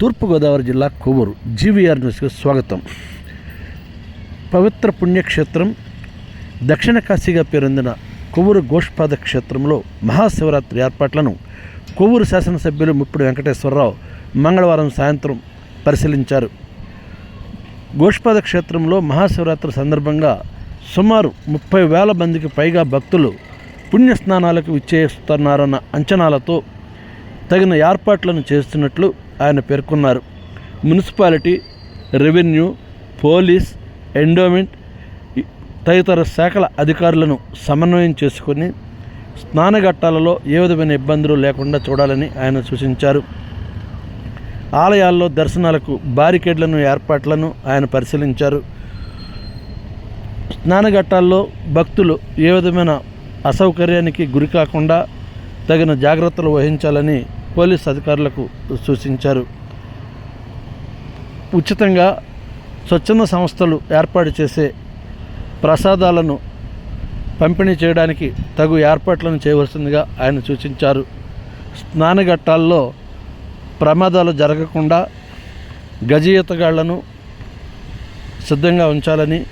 తూర్పుగోదావరి జిల్లా కొవ్వూరు. జీవీఆర్ న్యూస్కి స్వాగతం. పవిత్ర పుణ్యక్షేత్రం దక్షిణ కాశీగా పేరొందిన కొవ్వూరు గోష్పాద క్షేత్రంలో మహాశివరాత్రి ఏర్పాట్లను కొవ్వూరు శాసనసభ్యులు ముప్పుడు వెంకటేశ్వరరావు మంగళవారం సాయంత్రం పరిశీలించారు. గోష్పాద క్షేత్రంలో మహాశివరాత్రి సందర్భంగా సుమారు ముప్పై వేల మందికి పైగా భక్తులు పుణ్యస్నానాలకు విచ్చేస్తున్నారన్న అంచనాలతో తగిన ఏర్పాట్లను చేస్తున్నట్లు ఆయన పేర్కొన్నారు. మున్సిపాలిటీ రెవెన్యూ పోలీస్ ఎండోమెంట్ తదితర శాఖల అధికారులను సమన్వయం చేసుకొని స్నానఘట్టాలలో ఏ విధమైన ఇబ్బందులు లేకుండా చూడాలని ఆయన సూచించారు. ఆలయాల్లో దర్శనాలకు బారికేడ్లను ఏర్పాట్లను ఆయన పరిశీలించారు. స్నానఘట్టాల్లో భక్తులు ఏ విధమైన అసౌకర్యానికి గురి కాకుండా తగిన జాగ్రత్తలు వహించాలని పోలీస్ అధికారులకు సూచించారు. ఉచితంగా స్వచ్ఛంద సంస్థలు ఏర్పాటు చేసే ప్రసాదాలను పంపిణీ చేయడానికి తగు ఏర్పాట్లను చేయవలసిందిగా ఆయన సూచించారు. స్నానఘట్టాల్లో ప్రమాదాలు జరగకుండా గజీయతగాళ్ళను సిద్ధంగా ఉంచాలని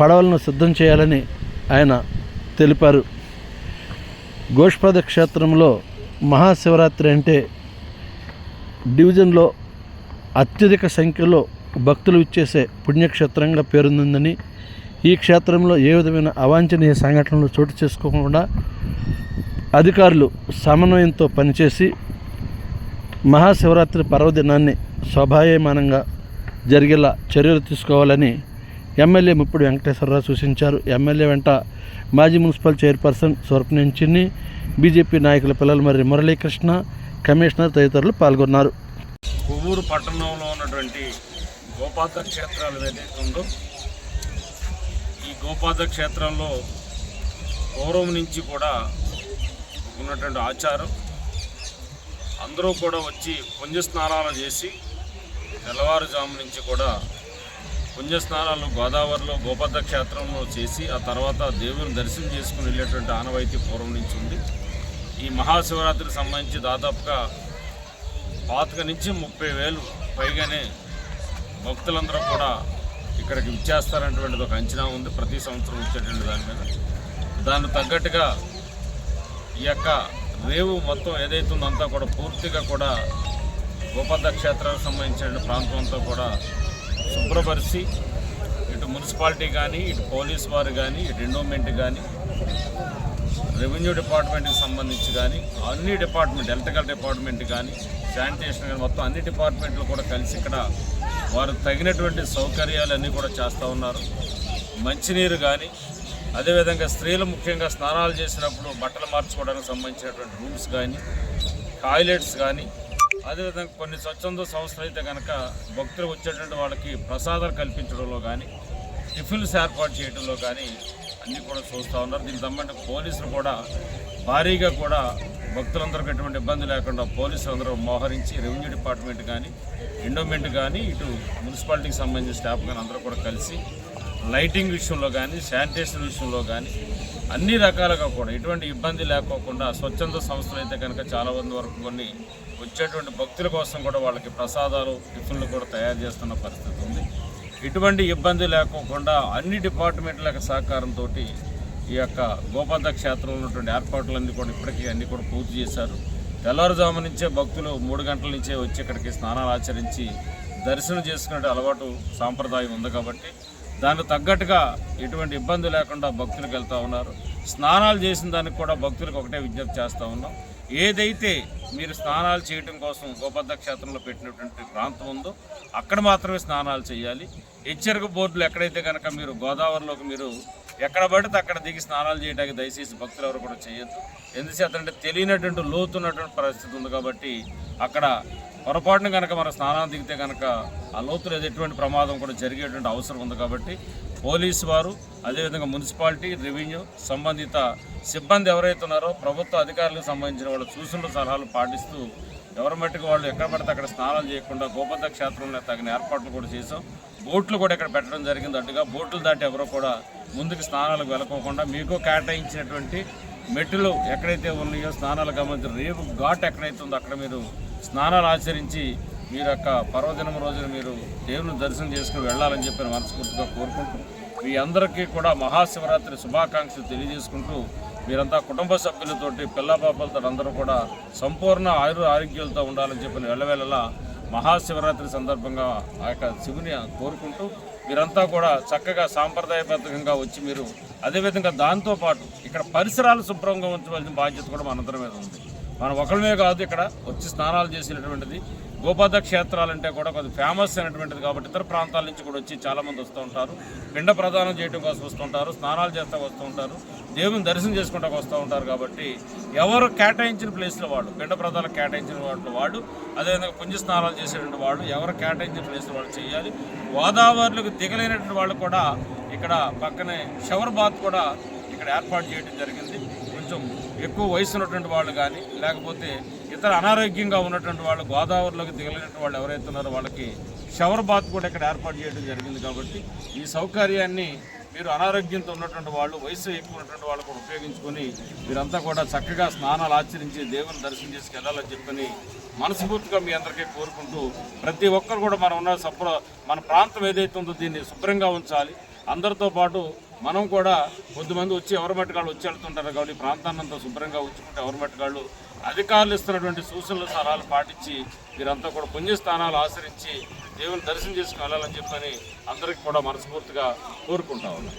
పడవలను సిద్ధం చేయాలని ఆయన తెలిపారు. గోష్పద క్షేత్రంలో మహాశివరాత్రి అంటే డివిజన్లో అత్యధిక సంఖ్యలో భక్తులు ఇచ్చేసే పుణ్యక్షేత్రంగా పేరొందిందని ఈ క్షేత్రంలో ఏ విధమైన అవాంఛనీయ సంఘటనలు చోటు చేసుకోకుండా అధికారులు సమన్వయంతో పనిచేసి మహాశివరాత్రి పర్వదినాన్ని శోభాయమానంగా జరిగేలా చర్యలు తీసుకోవాలని ఎమ్మెల్యే ముప్పుడు వెంకటేశ్వరరావు సూచించారు. ఎమ్మెల్యే వెంట మాజీ మున్సిపల్ చైర్పర్సన్ స్వరూపనించిని బీజేపీ నాయకుల పిల్లలు మరి మురళీకృష్ణ కమిషనర్ తదితరులు పాల్గొన్నారు. కొవ్వూరు పట్టణంలో ఉన్నటువంటి గోపాద క్షేత్రాలు ఏదైతే ఉందో ఈ గోపాద క్షేత్రంలో పూర్వం నుంచి కూడా ఉన్నటువంటి ఆచారం అందరూ కూడా వచ్చి పుణ్యస్నానాలు చేసి తెల్లవారుజాము నుంచి కూడా పుణ్యస్నానాలు గోదావరిలో గోపద్ద క్షేత్రంలో చేసి ఆ తర్వాత దేవుని దర్శనం చేసుకుని వెళ్ళేటువంటి ఆనవాయితీ పూర్వం నుంచి ఉంది. ఈ మహాశివరాత్రికి సంబంధించి దాదాపుగా పాతిక నుంచి ముప్పై వేలు పైగానే భక్తులందరూ కూడా ఇక్కడికి ఇచ్చేస్తారనేటువంటిది ఒక అంచనా ఉంది. ప్రతి సంవత్సరం వచ్చేటువంటి దాని మీద. దానికి తగ్గట్టుగా ఈ యొక్క రేవు మొత్తం ఏదైతే ఉందో అంతా కూడా పూర్తిగా కూడా గోపద్ద క్షేత్రానికి సంబంధించిన ప్రాంతం అంతా కూడా శుభ్రపరిచి ఇటు మున్సిపాలిటీ కానీ ఇటు పోలీస్ వారు కానీ ఇటు ఎండోమెంట్ కానీ రెవెన్యూ డిపార్ట్మెంట్కి సంబంధించి కానీ అన్ని డిపార్ట్మెంట్ ఎలక్ట్రికల్ డిపార్ట్మెంట్ కానీ శానిటేషన్ కానీ మొత్తం అన్ని డిపార్ట్మెంట్లు కూడా కలిసి ఇక్కడ వారు తగినటువంటి సౌకర్యాలన్నీ కూడా చేస్తూ ఉన్నారు. మంచినీరు కానీ అదేవిధంగా స్త్రీలు ముఖ్యంగా స్నానాలు చేసినప్పుడు బట్టలు మార్చుకోవడానికి సంబంధించినటువంటి రూమ్స్ కానీ టాయిలెట్స్ కానీ అదేవిధంగా కొన్ని స్వచ్ఛంద సంస్థలు అయితే కనుక భక్తులు వచ్చేటువంటి వాళ్ళకి ప్రసాదాలు కల్పించడంలో కానీ టిఫిన్స్ ఏర్పాటు చేయడంలో కానీ అన్నీ కూడా చూస్తూ ఉన్నారు. దీనికి సంబంధించిన పోలీసులు కూడా భారీగా కూడా భక్తులందరికీ ఎటువంటి ఇబ్బంది లేకుండా పోలీసులు అందరూ మోహరించి రెవెన్యూ డిపార్ట్మెంట్ కానీ ఎండోమెంట్ కానీ ఇటు మున్సిపాలిటీకి సంబంధించిన స్టాఫ్ కానీ అందరూ కూడా కలిసి లైటింగ్ విషయంలో కానీ శానిటేషన్ విషయంలో కానీ అన్ని రకాలుగా కూడా ఎటువంటి ఇబ్బంది లేకోకుండా స్వచ్ఛంద సంస్థలు అయితే కనుక చాలా మంది వరకు కొన్ని వచ్చేటువంటి భక్తుల కోసం కూడా వాళ్ళకి ప్రసాదాలు టిఫిన్లు కూడా తయారు చేస్తున్న పరిస్థితి ఉంది. ఎటువంటి ఇబ్బంది లేకోకుండా అన్ని డిపార్ట్మెంట్ల యొక్క సహకారంతో ఈ యొక్క గోపాద క్షేత్రంలో ఉన్నటువంటి ఏర్పాట్లన్నీ కూడా ఇప్పటికీ అన్నీ కూడా పూర్తి చేశారు. తెల్లవారుజాము నుంచే భక్తులు మూడు గంటల నుంచే వచ్చి ఇక్కడికి స్నానాలు ఆచరించి దర్శనం చేసుకునే అలవాటు సాంప్రదాయం ఉంది కాబట్టి దానికి తగ్గట్టుగా ఎటువంటి ఇబ్బంది లేకుండా భక్తులకు వెళ్తూ ఉన్నారు. స్నానాలు చేసిన దానికి కూడా భక్తులకు ఒకటే విజ్ఞప్తి చేస్తూ ఉన్నాం. ఏదైతే మీరు స్నానాలు చేయడం కోసం గోపద్ద క్షేత్రంలో పెట్టినటువంటి ప్రాంతం ఉందో అక్కడ మాత్రమే స్నానాలు చేయాలి. హెచ్చరిక బోర్డులు ఎక్కడైతే కనుక మీరు గోదావరిలోకి మీరు ఎక్కడ పడితే అక్కడ దిగి స్నానాలు చేయడానికి దయచేసి భక్తులు ఎవరు కూడా చేయొద్దు. ఎందుచేత అంటే తెలియనటువంటి లోతున్నటువంటి పరిస్థితి ఉంది కాబట్టి అక్కడ పొరపాటున కనుక మన స్నానం దిగితే కనుక ఆ లోతులో ఎటువంటి ప్రమాదం కూడా జరిగేటువంటి అవసరం ఉంది కాబట్టి పోలీసు వారు అదేవిధంగా మున్సిపాలిటీ రెవెన్యూ సంబంధిత సిబ్బంది ఎవరైతే ఉన్నారో ప్రభుత్వ అధికారులకు సంబంధించిన వాళ్ళు సూచనలు సలహాలు పాటిస్తూ ఎవరి మట్టుకు వాళ్ళు ఎక్కడ పడితే అక్కడ స్నానాలు చేయకుండా గోపద క్షేత్రంలో తగిన ఏర్పాట్లు కూడా చేసాం బోట్లు కూడా ఇక్కడ పెట్టడం జరిగింది అట్టుగా బోట్లు దాటి ఎవరో కూడా ముందుకు స్నానాలకు వెళ్ళకోకుండా మీకు కేటాయించినటువంటి మెట్టులు ఎక్కడైతే ఉన్నాయో స్నానాలు గమనించిన రేపు ఘాట్ ఎక్కడైతే ఉందో అక్కడ మీరు స్నానాలు ఆచరించి మీరు యొక్క పర్వదినం రోజున మీరు దేవుని దర్శనం చేసుకుని వెళ్ళాలని చెప్పి మనస్ఫూర్తిగా కోరుకుంటూ మీ అందరికీ కూడా మహాశివరాత్రి శుభాకాంక్షలు తెలియజేసుకుంటూ మీరంతా కుటుంబ సభ్యులతోటి పిల్ల పాపలతో అందరూ కూడా సంపూర్ణ ఆయుర ఆరోగ్యాలతో ఉండాలని చెప్పిన వెళ్ళవేళలా మహాశివరాత్రి సందర్భంగా ఆ యొక్క శివుని కోరుకుంటూ మీరంతా కూడా చక్కగా సాంప్రదాయబద్ధంగా వచ్చి మీరు అదేవిధంగా దాంతోపాటు ఇక్కడ పరిసరాలు శుభ్రంగా ఉంచవలసిన బాధ్యత కూడా మనందరి మీద ఉంది. మనం ఒకరిమే కాదు ఇక్కడ వచ్చి స్నానాలు చేసినటువంటిది. గోపాద క్షేత్రాలంటే కూడా కొద్ది ఫేమస్ అయినటువంటిది కాబట్టి ఇతర ప్రాంతాల నుంచి కూడా వచ్చి చాలామంది వస్తూ ఉంటారు. పిండ ప్రదానం చేయడం కోసం వస్తూ ఉంటారు స్నానాలు చేస్తూ వస్తూ ఉంటారు దేవుని దర్శనం చేసుకుంటా వస్తూ ఉంటారు కాబట్టి ఎవరు కేటాయించిన ప్లేస్లో వాళ్ళు పిండ ప్రదానం కేటాయించిన వాటిలో వాడు అదేవిధంగా పుణ్య స్నానాలు చేసేటువంటి వాళ్ళు ఎవరు కేటాయించిన ప్లేస్లో వాళ్ళు చేయాలి. గోదావరిలోకి దిగలేనటువంటి వాళ్ళు కూడా ఇక్కడ పక్కనే షవర్ బాత్ కూడా ఇక్కడ ఏర్పాటు చేయడం జరిగింది. కొంచెం ఎక్కువ వయసు ఉన్నటువంటి వాళ్ళు కానీ లేకపోతే ఇతర అనారోగ్యంగా ఉన్నటువంటి వాళ్ళు గోదావరిలోకి దిగలేనటువంటి వాళ్ళు ఎవరైతే ఉన్నారో వాళ్ళకి షవర్ బాత్ కూడా ఇక్కడ ఏర్పాటు చేయడం జరిగింది కాబట్టి ఈ సౌకర్యాన్ని మీరు అనారోగ్యంతో ఉన్నటువంటి వాళ్ళు వయసు ఎక్కువ ఉన్నటువంటి వాళ్ళు కూడా ఉపయోగించుకొని మీరంతా కూడా చక్కగా స్నానాలు ఆచరించి దేవుని దర్శనం చేసి వెళ్ళాలని చెప్పని మనస్ఫూర్తిగా మీ అందరికీ కోరుకుంటూ ప్రతి ఒక్కరు కూడా మనం ఉన్న సప్ర మన ప్రాంతం ఏదైతే ఉందో దీన్ని శుభ్రంగా ఉంచాలి. అందరితో పాటు మనం కూడా కొద్దిమంది వచ్చి ఎవరి మట్టుకాళ్ళు వచ్చి వెళ్తుంటారు కాబట్టి ప్రాంతాన్నంతా ప్రాంతాన్ని అంతా శుభ్రంగా ఉంచుకుంటే ఎవరి మట్టుకాళ్ళు అధికారులు ఇస్తున్నటువంటి సూచనలు సలహాలు పాటించి మీరంతా కూడా పుణ్యస్థానాలు ఆచరించి దేవుని దర్శనం చేసుకుని వెళ్ళాలని చెప్పని అందరికీ కూడా మనస్ఫూర్తిగా కోరుకుంటా ఉన్నాం.